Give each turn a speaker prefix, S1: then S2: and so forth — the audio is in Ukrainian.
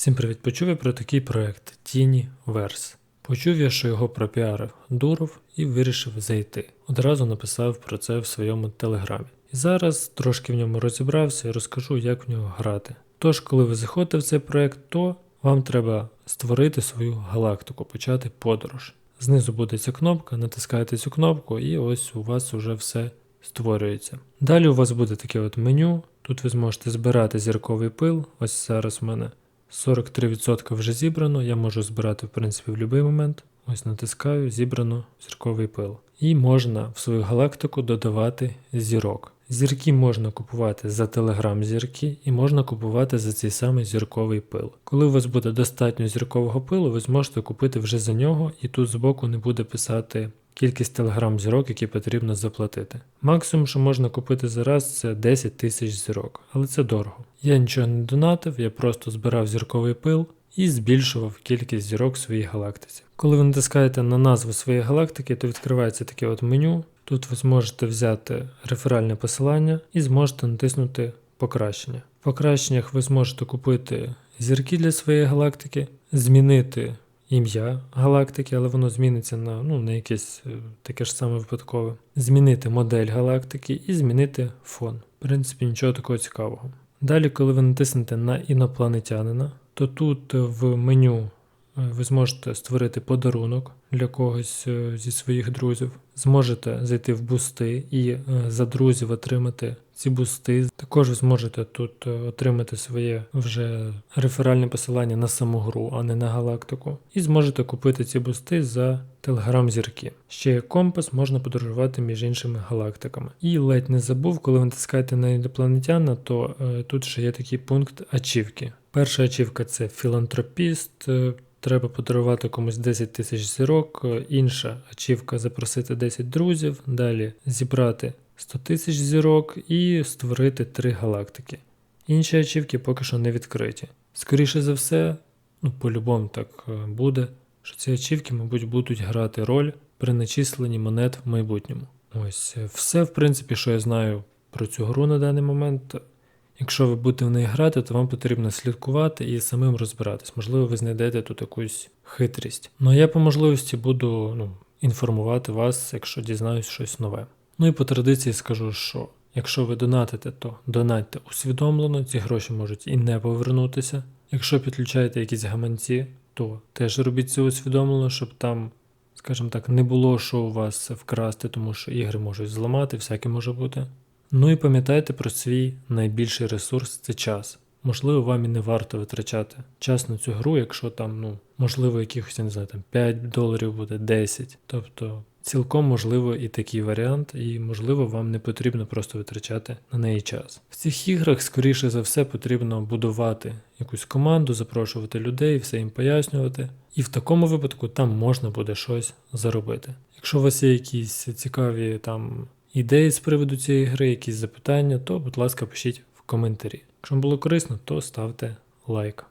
S1: Всім привіт! Почув я про такий проект Тіні Верс. Почув я, що його пропіарив Дуров і вирішив зайти. Одразу написав про це в своєму телеграмі. І зараз трошки в ньому розібрався і розкажу, як в нього грати. Тож, коли ви заходите в цей проект, то вам треба створити свою галактику, почати подорож. Знизу буде ця кнопка, натискаєте цю кнопку, і ось у вас вже все створюється. Далі у вас буде таке от меню. Тут ви зможете збирати зірковий пил. Ось зараз в мене 43% вже зібрано. Я можу збирати, в принципі, в будь-який момент. Ось натискаю, зібрано зірковий пил. І можна в свою галактику додавати зірок. Зірки можна купувати за телеграм зірки і можна купувати за цей самий зірковий пил. Коли у вас буде достатньо зіркового пилу, ви зможете купити вже за нього, і тут збоку не буде писати кількість телеграм зірок, які потрібно заплатити. Максимум, що можна купити за раз, це 10 тисяч зірок, але це дорого. Я нічого не донатив, я просто збирав зірковий пил і збільшував кількість зірок в своїй галактиці. Коли ви натискаєте на назву своєї галактики, то відкривається таке от меню. Тут ви зможете взяти реферальне посилання і зможете натиснути покращення. В покращеннях ви зможете купити зірки для своєї галактики, змінити ім'я галактики, але воно зміниться на, ну, на якесь е, таке ж саме випадкове. Змінити модель галактики і змінити фон. В принципі, нічого такого цікавого. Далі, коли ви натиснете на інопланетянина, то тут в меню е, ви зможете створити подарунок для когось е, зі своїх друзів. Зможете зайти в бусти і е, за друзів отримати ці бусти. Також ви зможете тут е, отримати своє вже реферальне посилання на саму гру, а не на галактику. І зможете купити ці бусти за телеграм зірки. Ще є компас, можна подорожувати між іншими галактиками. І ледь не забув, коли ви натискаєте на інопланетяна, то тут ще є такий пункт ачівки. Перша ачівка це філантропіст. Треба подарувати комусь 10 тисяч зірок, е, інша ачівка запросити 10 друзів, далі зібрати 100 тисяч зірок і створити 3 галактики. Інші ачівки поки що не відкриті. Скоріше за все, ну по-любому так е, буде, що ці ачівки, мабуть, будуть грати роль при начисленні монет в майбутньому. Ось е, все, в принципі, що я знаю про цю гру на даний момент. Якщо ви будете в неї грати, то вам потрібно слідкувати і самим розбиратись. Можливо, ви знайдете тут якусь хитрість. Ну а я по можливості буду ну, інформувати вас, якщо дізнаюсь щось нове. Ну і по традиції скажу, що якщо ви донатите, то донатьте усвідомлено, ці гроші можуть і не повернутися. Якщо підключаєте якісь гаманці, то теж робіть це усвідомлено, щоб там, скажімо так, не було що у вас вкрасти, тому що ігри можуть зламати, всяке може бути. Ну і пам'ятайте про свій найбільший ресурс це час. Можливо, вам і не варто витрачати час на цю гру, якщо там, ну, можливо, якихось, я не знаю, там 5 доларів буде 10. Тобто цілком можливо і такий варіант, і можливо вам не потрібно просто витрачати на неї час. В цих іграх, скоріше за все, потрібно будувати якусь команду, запрошувати людей, все їм пояснювати. І в такому випадку там можна буде щось заробити. Якщо у вас є якісь цікаві там ідеї з приводу цієї гри, якісь запитання, то, будь ласка, пишіть в коментарі. Якщо вам було корисно, то ставте лайк.